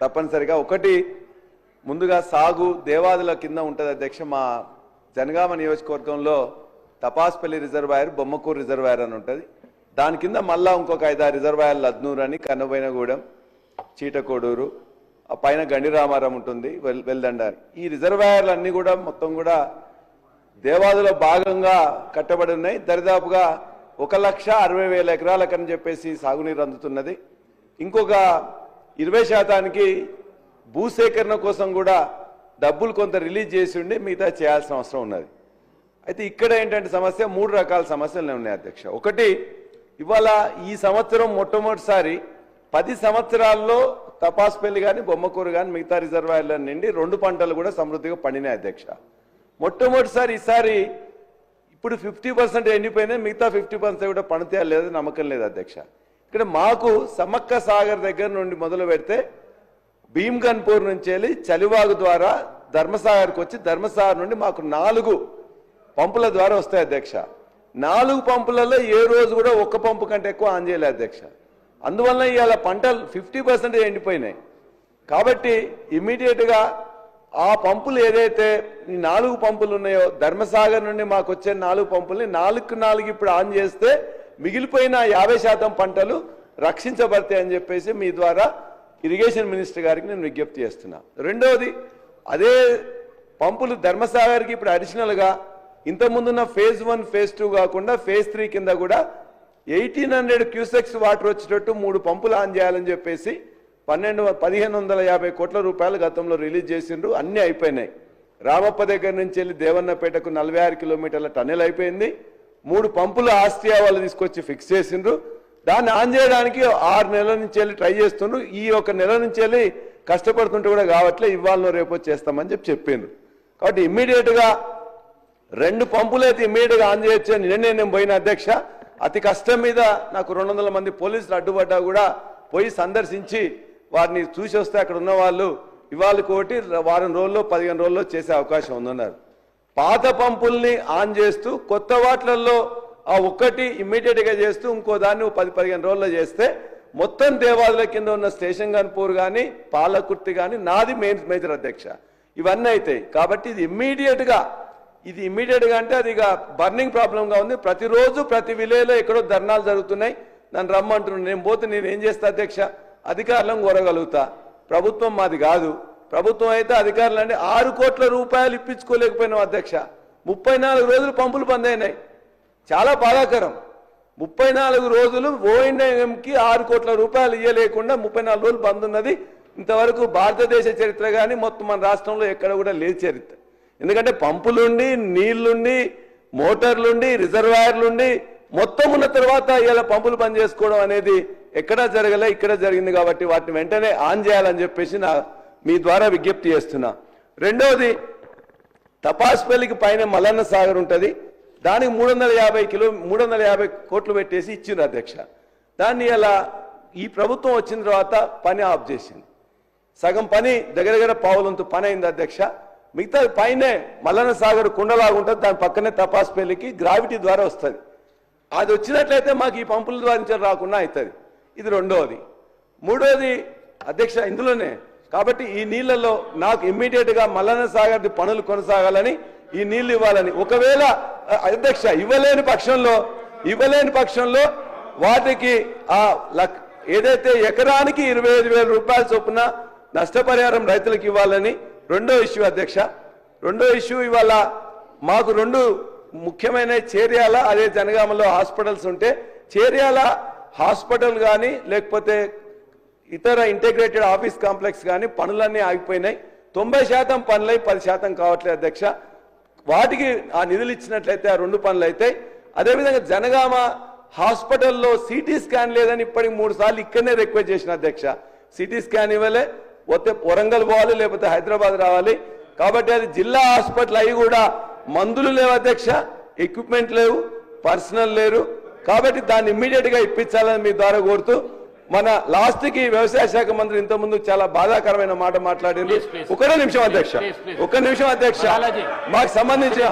తప్పనిసరిగా ఒకటి ముందుగా సాగు దేవాదుల కింద ఉంటుంది అధ్యక్ష మా జనగామ నియోజకవర్గంలో తపాస్పల్లి రిజర్వాయర్ బొమ్మకూరు రిజర్వాయర్ అని ఉంటుంది. దాని కింద మళ్ళా ఇంకొక ఐదారు రిజర్వాయర్లు అద్నూరు అని కన్నబోయినగూడెం చీటకోడూరు ఆ పైన గండిరామారం ఉంటుంది వెల్ వెల్దండ ఈ రిజర్వాయర్లు అన్నీ కూడా మొత్తం కూడా దేవాదులో భాగంగా కట్టబడి ఉన్నాయి. దరిదాపుగా ఒక లక్ష అరవై వేల ఎకరాలకని చెప్పేసి సాగునీరు అందుతున్నది. ఇంకొక ఇరవై శాతానికి భూసేకరణ కోసం కూడా డబ్బులు కొంత రిలీజ్ చేసి ఉండి మిగతా చేయాల్సిన అవసరం ఉన్నది. అయితే ఇక్కడ ఏంటంటే సమస్య మూడు రకాల సమస్యలు ఉన్నాయి అధ్యక్ష. ఒకటి ఇవాళ ఈ సంవత్సరం మొట్టమొదటిసారి పది సంవత్సరాల్లో తపాస్పల్లి కానీ బొమ్మకూరు కానీ మిగతా రిజర్వాయర్ల నుండి రెండు పంటలు కూడా సమృద్ధిగా పండినాయి అధ్యక్ష. మొట్టమొదటిసారి ఈసారి ఇప్పుడు ఫిఫ్టీ పర్సెంట్ ఎండిపోయినాయి మిగతా ఫిఫ్టీ పర్సెంట్ కూడా పండుతాయా లేదు నమ్మకం లేదు అధ్యక్ష. ఇక్కడ మాకు సమక్క సాగర్ దగ్గర నుండి మొదలు పెడితే భీమ్గన్పూర్ నుంచి వెళ్ళి చలివాగు ద్వారా ధర్మసాగర్కి వచ్చి ధర్మసాగర్ నుండి మాకు నాలుగు పంపుల ద్వారా వస్తాయి అధ్యక్ష. నాలుగు పంపులలో ఏ రోజు కూడా ఒక్క పంపు కంటే ఎక్కువ ఆన్ చేయలేదు అధ్యక్ష. అందువల్ల ఇవాళ పంటలు ఫిఫ్టీ పర్సెంట్ ఎండిపోయినాయి. కాబట్టి ఇమ్మీడియట్గా ఆ పంపులు ఏదైతే ఈ నాలుగు పంపులు ఉన్నాయో ధర్మసాగర్ నుండి మాకు వచ్చే నాలుగు పంపుల్ని నాలుగు నాలుగు ఇప్పుడు ఆన్ చేస్తే మిగిలిపోయిన యాభై శాతం పంటలు రక్షించబడతాయి అని చెప్పేసి మీ ద్వారా ఇరిగేషన్ మినిస్టర్ గారికి నేను విజ్ఞప్తి చేస్తున్నా. రెండవది అదే పంపులు ధర్మసాగర్కి ఇప్పుడు అడిషనల్గా ఇంతకుముందున్న ఫేజ్ వన్ ఫేజ్ టూ కాకుండా ఫేజ్ త్రీ కింద కూడా ఎయిటీన్ హండ్రెడ్ క్యూసెక్స్ వాటర్ వచ్చేటట్టు మూడు పంపులు ఆన్ చేయాలని చెప్పేసి పన్నెండు పదిహేను వందల యాభై కోట్ల రూపాయలు గతంలో రిలీజ్ చేసిండ్రు. అన్నీ అయిపోయినాయి. రామప్ప దగ్గర నుంచి వెళ్ళి దేవన్నపేటకు నలభై ఆరు కిలోమీటర్ల టన్నెల్ అయిపోయింది. మూడు పంపులు ఆస్ట్రియా వాళ్ళు తీసుకొచ్చి ఫిక్స్ చేసిండ్రు. దాన్ని ఆన్ చేయడానికి ఆరు నెలల నుంచి వెళ్ళి ట్రై చేస్తుండ్రు. ఈ ఒక నెల నుంచి వెళ్ళి కష్టపడుతుంటే కూడా కావట్లే ఇవ్వాలనో రేపు చేస్తామని చెప్పి చెప్పిండ్రు. కాబట్టి ఇమ్మీడియట్గా రెండు పంపులు అయితే ఇమ్మీడియట్గా ఆన్ చేయొచ్చు అని నిన్నే నేను పోయిన అధ్యక్ష. అతి కష్టం మీద నాకు రెండు మంది పోలీసులు అడ్డుపడ్డా కూడా పోయి సందర్శించి వారిని చూసి వస్తే అక్కడ ఉన్న వాళ్ళు ఇవాళ కోటి వారం రోజుల్లో పదిహేను రోజుల్లో చేసే అవకాశం ఉందన్నారు. పాత పంపుల్ని ఆన్ చేస్తూ కొత్త వాట్లల్లో ఆ ఒక్కటి ఇమ్మీడియట్గా చేస్తూ ఇంకో దాన్ని పది పదిహేను రోజుల్లో చేస్తే మొత్తం దేవాదుల కింద ఉన్న స్టేషన్ గన్పూర్ కానీ పాలకుర్తి కానీ నాది మెయిన్ మేజర్ అధ్యక్ష. ఇవన్నీ అవుతాయి కాబట్టి ఇది ఇమ్మీడియట్గా ఇది ఇమ్మీడియట్గా అంటే అది ఇక బర్నింగ్ ప్రాబ్లంగా ఉంది. ప్రతిరోజు ప్రతి విలేలో ఎక్కడో ధర్నాలు జరుగుతున్నాయి. నన్ను రమ్మంటున్నాను నేను పోతే నేను ఏం చేస్తా అధ్యక్ష? అధికారులను కోరగలుగుతా. ప్రభుత్వం మాది కాదు. ప్రభుత్వం అయితే అధికారులు అంటే ఆరు కోట్ల రూపాయలు ఇప్పించుకోలేకపోయినాం అధ్యక్ష. ముప్పై నాలుగు రోజులు పంపులు బందైనాయి. చాలా బాధాకరం. ముప్పై నాలుగు రోజులు ఓఎన్ఎంకి ఆరు కోట్ల రూపాయలు ఇవ్వలేకుండా ముప్పై నాలుగు రోజులు బంద్ ఉన్నది. ఇంతవరకు భారతదేశ చరిత్ర కానీ మొత్తం మన రాష్ట్రంలో ఎక్కడ కూడా లేదు చరిత్ర. ఎందుకంటే పంపులుండి నీళ్ళుండి మోటార్లుండి రిజర్వాయర్లుండి మొత్తం ఉన్న తర్వాత ఇలా పంపులు పనిచేసుకోవడం చేసుకోవడం అనేది ఎక్కడా జరగలే ఇక్కడ జరిగింది కాబట్టి వాటిని వెంటనే ఆన్ చేయాలని చెప్పేసి నా మీ ద్వారా విజ్ఞప్తి చేస్తున్నా. రెండవది తపాస్పల్లికి పైన మల్లన్న సాగర్ ఉంటుంది. దానికి మూడు వందల యాభై కిలో మూడు వందల యాభై కోట్లు పెట్టేసి ఇచ్చిండ్రు అధ్యక్ష. దాన్ని అలా ఈ ప్రభుత్వం వచ్చిన తర్వాత పని ఆఫ్ చేసింది. సగం పని దగ్గర దగ్గర పావులంతు పని అయింది అధ్యక్ష. మిగతా పైనే మల్లన్న సాగర్ కుండలాగా ఉంటుంది. దాని పక్కనే తపాస్పల్లికి గ్రావిటీ ద్వారా వస్తుంది. అది వచ్చినట్లయితే మాకు ఈ పంపుల ద్వారా రాకుండా అవుతుంది ఇది రెండవది మూడవది అధ్యక్ష ఇందులోనే కాబట్టి ఈ నీళ్ళలో నాకు ఇమ్మీడియట్గా మల్లన్న సాగర్ పనులు కొనసాగాలని ఈ నీళ్ళు ఇవ్వాలని. ఒకవేళ అధ్యక్ష ఇవ్వలేని పక్షంలో ఇవ్వలేని పక్షంలో వాటికి ఆ లక్ ఏదైతే ఎకరానికి ఇరవై ఐదు వేల రూపాయల చొప్పున నష్టపరిహారం రైతులకు ఇవ్వాలని రెండో ఇష్యూ అధ్యక్ష. రెండో ఇష్యూ ఇవాళ మాకు రెండు ముఖ్యమైన చేర్యాల అదే జనగామలో హాస్పిటల్స్ ఉంటే చేర్యాల హాస్పిటల్ కానీ లేకపోతే ఇతర ఇంటిగ్రేటెడ్ ఆఫీస్ కాంప్లెక్స్ కానీ పనులన్నీ ఆగిపోయినాయి. తొంభై శాతం పనులై పది శాతం కావట్లేదు అధ్యక్ష. వాటికి ఆ నిధులు ఇచ్చినట్లయితే ఆ రెండు పనులు అవుతాయి అదేవిధంగా జనగామ హాస్పిటల్లో సిటీ స్కాన్ లేదని ఇప్పటికి మూడు సార్లు ఇక్కడనే రిక్వెస్ట్ చేసిన అధ్యక్ష. సిటీ స్కాన్ ఇవ్వలే పోతే వరంగల్ పోవాలి లేకపోతే హైదరాబాద్ రావాలి. కాబట్టి అది జిల్లా హాస్పిటల్ అయి కూడా మందులు లేవు అధ్యక్ష ఎక్విప్మెంట్ లేవు పర్సనల్ లేరు. కాబట్టి దాన్ని ఇమ్మీడియట్గా ఇప్పించాలని మీ ద్వారా కోరుతూ మన లాస్ట్కి వ్యవసాయ శాఖ మంత్రి ఇంత ముందు చాలా బాధాకరమైన మాట మాట్లాడింది. ఒక్క నిమిషం అధ్యక్ష. ఒక్క నిమిషం అధ్యక్ష. మాకు సంబంధించిన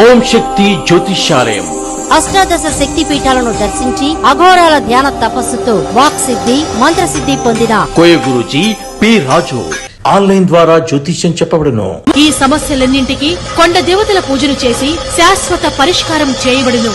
ఓం శక్తి జ్యోతిష్యాలయం. అష్టాదశ శక్తి పీఠాలను దర్శించి అఘోరాల ధ్యాన తపస్సుతో వాక్ సిద్ధి మంత్ర సిద్ధి పొందిన కోయ గురుజీ పి రాజు ఆన్లైన్ ద్వారా జ్యోతిష్యం చెప్పబడును. ఈ సమస్యలన్నింటికీ కొండ దేవతల పూజలు చేసి శాశ్వత పరిష్కారం చేయబడును.